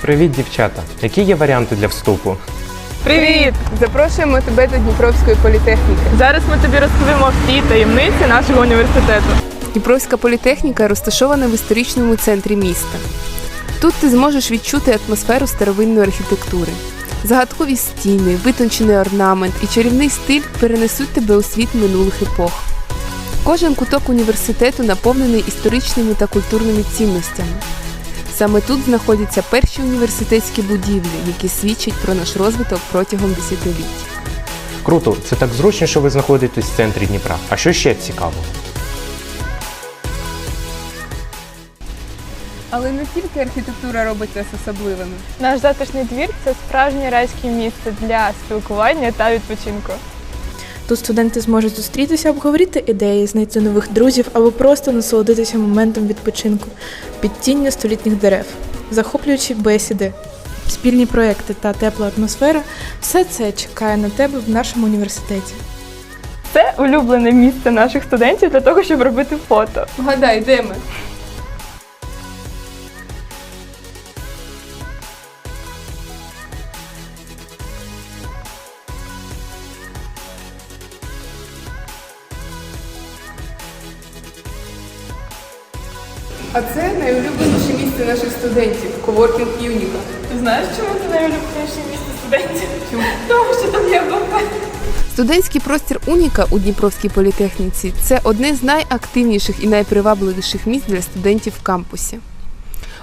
Привіт, дівчата! Які є варіанти для вступу? Привіт! Запрошуємо тебе до Дніпровської політехніки. Зараз ми тобі розповімо всі таємниці нашого університету. Дніпровська політехніка розташована в історичному центрі міста. Тут ти зможеш відчути атмосферу старовинної архітектури. Загадкові стіни, витончений орнамент і чарівний стиль перенесуть тебе у світ минулих епох. Кожен куток університету наповнений історичними та культурними цінностями. Саме тут знаходяться перші університетські будівлі, які свідчать про наш розвиток протягом десятиліть. Круто, це так зручно, що ви знаходитесь в центрі Дніпра. А що ще цікаво? Але не тільки архітектура робить нас особливими. Наш затишний двір це справжнє райське місце для спілкування та відпочинку. Тут студенти зможуть зустрітися, обговорити ідеї, знайти нових друзів або просто насолодитися моментом відпочинку під тінню столітніх дерев, захоплюючі бесіди, спільні проекти та тепла атмосфера все це чекає на тебе в нашому університеті. Це улюблене місце наших студентів для того, щоб робити фото. Вгадай, де ми? А це найулюбленіше місце наших студентів коворкінг Юніка. Ти знаєш, чому це найулюбленіше місце студентів? Чому? Тому що там є ВП. Студентський простір Уніка у Дніпровській політехніці це одне з найактивніших і найпривабливіших місць для студентів в кампусі.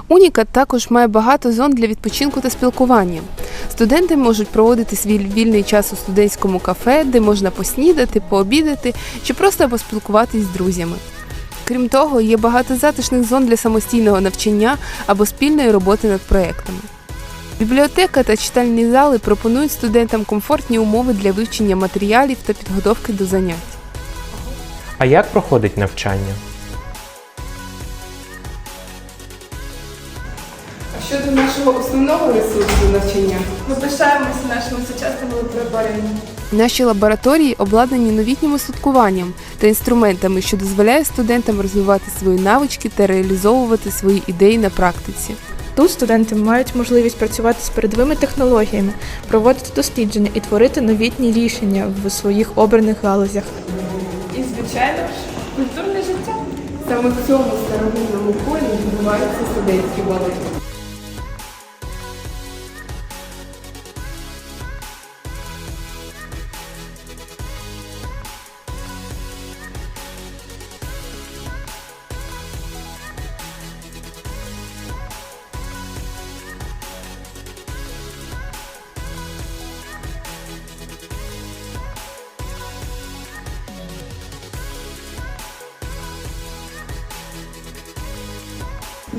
Уніка також має багато зон для відпочинку та спілкування. Студенти можуть проводити свій вільний час у студентському кафе, де можна поснідати, пообідати чи просто поспілкуватись з друзями. Крім того, є багато затишних зон для самостійного навчання або спільної роботи над проектами. Бібліотека та читальні зали пропонують студентам комфортні умови для вивчення матеріалів та підготовки до занять. А як проходить навчання? Щодо нашого основного ресурсу навчання, Ми пишаємося нашими сучасними лабораторіями. наші лабораторії обладнані новітнім устаткуванням та інструментами, що дозволяє студентам розвивати свої навички та реалізовувати свої ідеї на практиці. Тут студенти мають можливість працювати з передовими технологіями, проводити дослідження і творити новітні рішення в своїх обраних галузях. І, звичайно ж, культурне життя. Саме в цьому старовинному полі відбуваються студентські бали.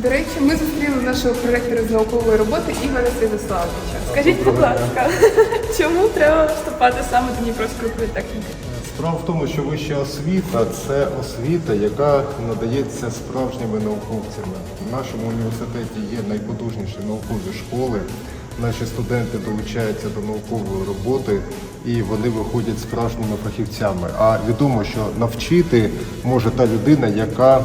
До речі, ми зустріли нашого проректора з наукової роботи Ігоря Святославовича. Скажіть, будь ласка, чому треба вступати саме до Дніпровської політехніки? Справа в тому, що вища освіта це освіта, яка надається справжніми науковцями. В нашому університеті є найпотужніші наукові школи. Наші студенти долучаються до наукової роботи і вони виходять справжніми фахівцями. А відомо, що навчити може та людина, яка е,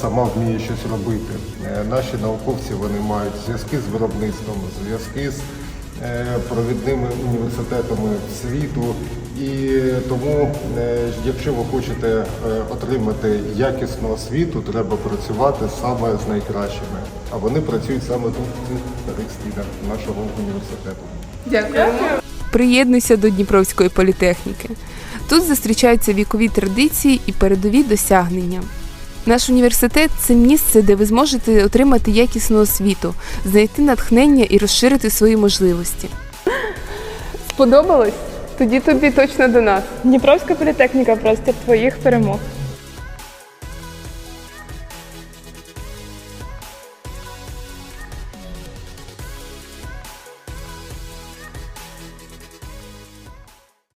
сама вміє щось робити. Е, Наші науковці вони мають зв'язки з виробництвом, зв'язки з е, провідними університетами світу. І тому, е, якщо ви хочете е, отримати якісну освіту, треба працювати саме з найкращими. А вони працюють саме тут, в цих старих стінах нашого університету. Дякуємо. Приєднуйся до Дніпровської політехніки. Тут зустрічаються вікові традиції і передові досягнення. Наш університет це місце, де ви зможете отримати якісну освіту, знайти натхнення і розширити свої можливості. Сподобалось? Тоді тобі точно до нас. Дніпровська політехніка простір твоїх перемог.